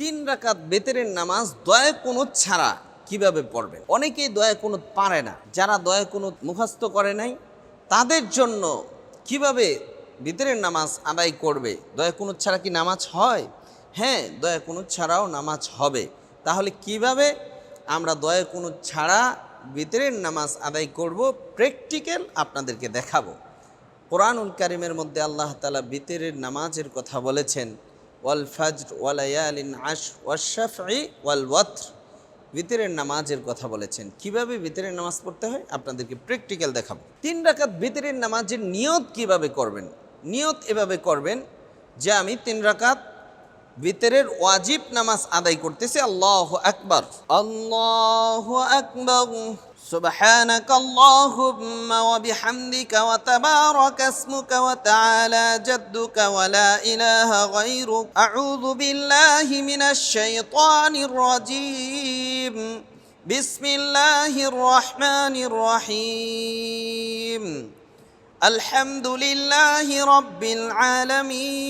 তিন রাকাত বেতেরের নামাজ দয়া কুনুত ছাড়া কীভাবে পড়বেন? অনেকেই দয়া কুনুত পারে না। যারা দয়া কুনুত মুখস্থ করে নাই, তাদের জন্য কীভাবে বেতেরের নামাজ আদায় করবে? দয়া কুনুত ছাড়া কি নামাজ হয়? হ্যাঁ দয়া কুনুত ছাড়াও নামাজ হবে। তাহলে কীভাবে আমরা দয়া কুনুত ছাড়া বেতেরের নামাজ আদায় করব? প্র্যাকটিক্যাল আপনাদেরকে দেখাবো। কোরআনুল কারিমের মধ্যে আল্লাহ তালা বিতেরের নামাজের কথা বলেছেন। ওয়াল ফাজর ওয়ালায়ালিন আশ ওয়াশাফি ওয়াল ওয়াত্র। ভিতরের নামাজের কথা বলেছেন। কীভাবে ভিতরের নামাজ পড়তে হয়? আপনাদেরকে প্র্যাকটিক্যাল দেখাবো। তিন রাকাত ভিতরের নামাজের নিয়ত কীভাবে করবেন? নিয়ত এভাবে করবেন যে আমি তিন রাকাত বিতরের ওয়াজিব নামাজ আদায় করতেছে আল্লাহ আকবার আল্লাহ আকবার سبحانك اللهم وبحمدك وتبارك اسمك وتعالى جدك ولا إله غيرك أعوذ بالله من الشيطان الرجيم بسم الله الرحمن الرحيم الحمد لله رب العالمين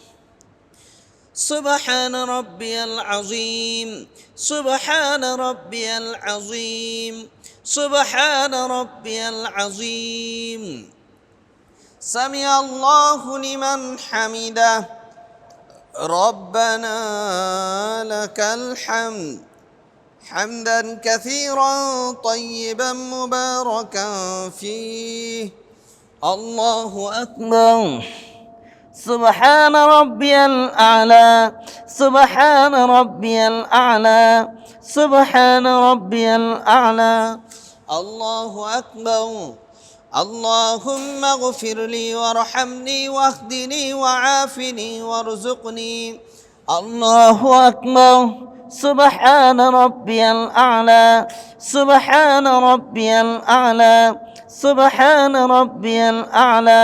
سبحان ربي العظيم سبحان ربي العظيم سبحان ربي العظيم. سمع الله لمن حمده. ربنا لك الحمد. حمدا كثيرا طيبا مباركا فيه. الله أكبر. سبحان ربي الأعلى سبحان ربي الأعلى سبحان ربي الأعلى. الله أكبر. اللهم اغفر لي وارحمني واهدني وعافني وارزقني. الله أكبر. سبحان ربي الأعلى سبحان ربي الأعلى سبحان ربي الأعلى.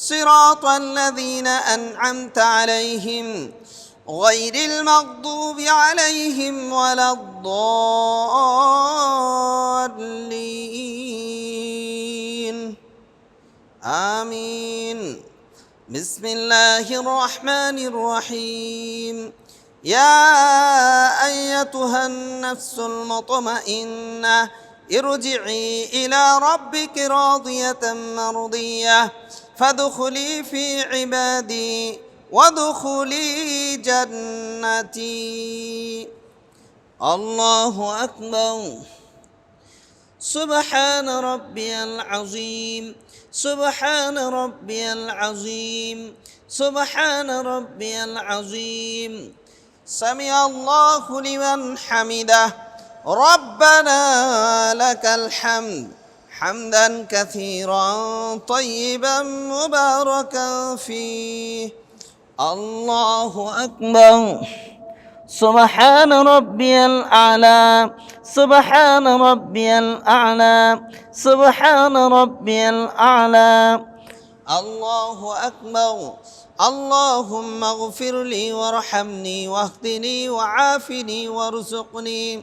صراط الذين أنعمت عليهم غير المغضوب عليهم ولا الضالين. آمين. بسم الله الرحمن الرحيم. يا أيتها النفس المطمئنة ارجعي إلى ربك راضية مرضية. فادخلي في عبادي وادخلي جنتي. الله أكبر. سبحان ربي العظيم. سبحان ربي العظيم. سبحان ربي العظيم. سمع الله لمن حمده. ربنا لك الحمد. حمدا كثيرا طيبا مباركا فيه. الله أكبر. سبحان ربي الأعلى. سبحان ربي الأعلى. سبحان ربي الأعلى. الله أكبر. اللهم اغفر لي وارحمني واهدني وعافني وارزقني.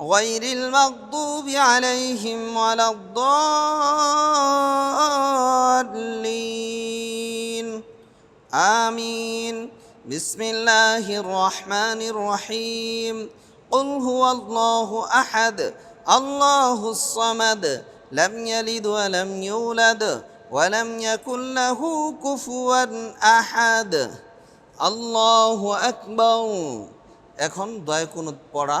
غير المغضوب عليهم ولا الضالين آمين بسم الله الرحمن الرحيم قل هو الله أحد الله الصمد لم يلد ولم يولد ولم يكن له كفوا أحد আল্লাহ আকবর এখন দয় কুনুত পড়া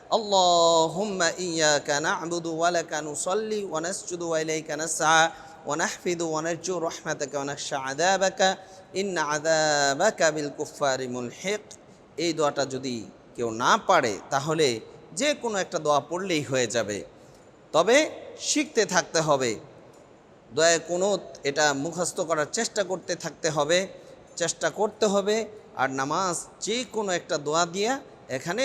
اللهم إياك نعبد ولك نصلي ونسجد وإليك نسعى ونحفظ ونرجو رحمتك ونخشى عذابك إن عذابك بالكفار ملحق এই দোয়াটা যদি কেউ না পারে তাহলে যে কোনো একটা দোয়া পড়লেই হয়ে যাবে তবে শিখতে থাকতে হবে দয়া কোনো এটা মুখস্থ করার চেষ্টা করতে থাকতে হবে চেষ্টা করতে হবে আর নামাজ যে কোনো একটা দোয়া দিয়া এখানে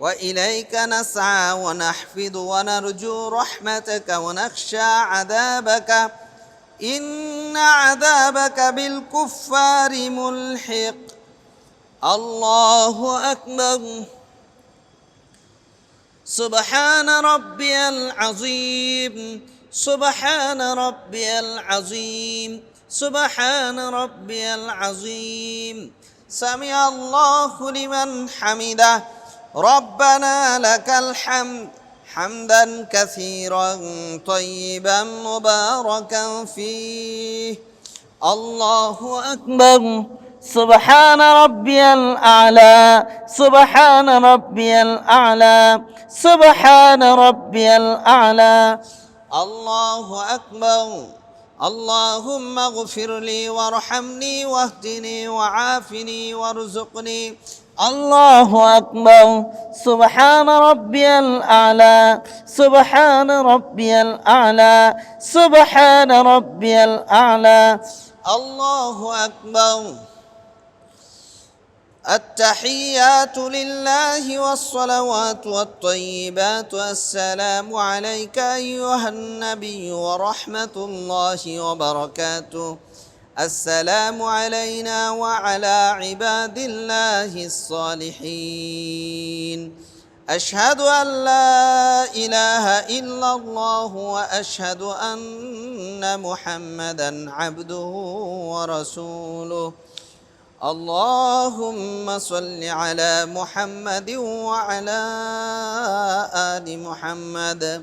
وإليك نسعى ونحفظ ونرجو رحمتك ونخشى عذابك. إن عذابك بالكفار ملحق. الله أكبر. سبحان ربي العظيم. سبحان ربي العظيم. سبحان ربي العظيم. سمع الله لمن حمده. ربنا لك الحمد حمدا كثيرا طيبا مباركا فيه. الله أكبر. سبحان ربي الأعلى. سبحان ربي الأعلى. سبحان ربي الأعلى. الله أكبر. اللهم اغفر لي وارحمني واهدني وعافني وارزقني. الله أكبر. سبحان ربي الأعلى. سبحان ربي الأعلى. سبحان ربي الأعلى. الله أكبر. التحيات لله والصلوات والطيبات السلام عليك أيها النبي ورحمة الله وبركاته. السلام علينا وعلى عباد الله الصالحين. أشهد أن لا إله إلا الله وأشهد أن محمدا عبده ورسوله. اللهم صل على محمد وعلى آل محمد.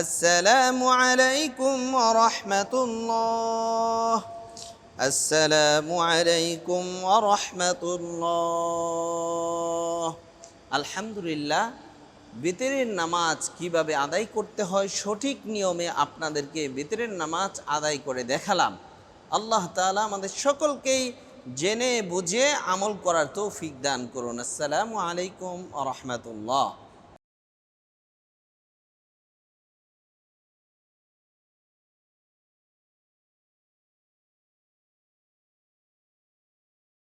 আসসালামু আলাইকুম রহমতুল্লাহ। আসসালামু আলাইকুম রহমতুল্লাহ। আলহামদুলিল্লাহ, বেতেরের নামাজ কীভাবে আদায় করতে হয় সঠিক নিয়মে আপনাদেরকে বেতেরের নামাজ আদায় করে দেখালাম। আল্লাহ তালা আমাদের সকলকেই জেনে বুঝে আমল করার তৌফিক দান করুন। আসসালামু আলাইকুম আ রহমতুল্লাহ।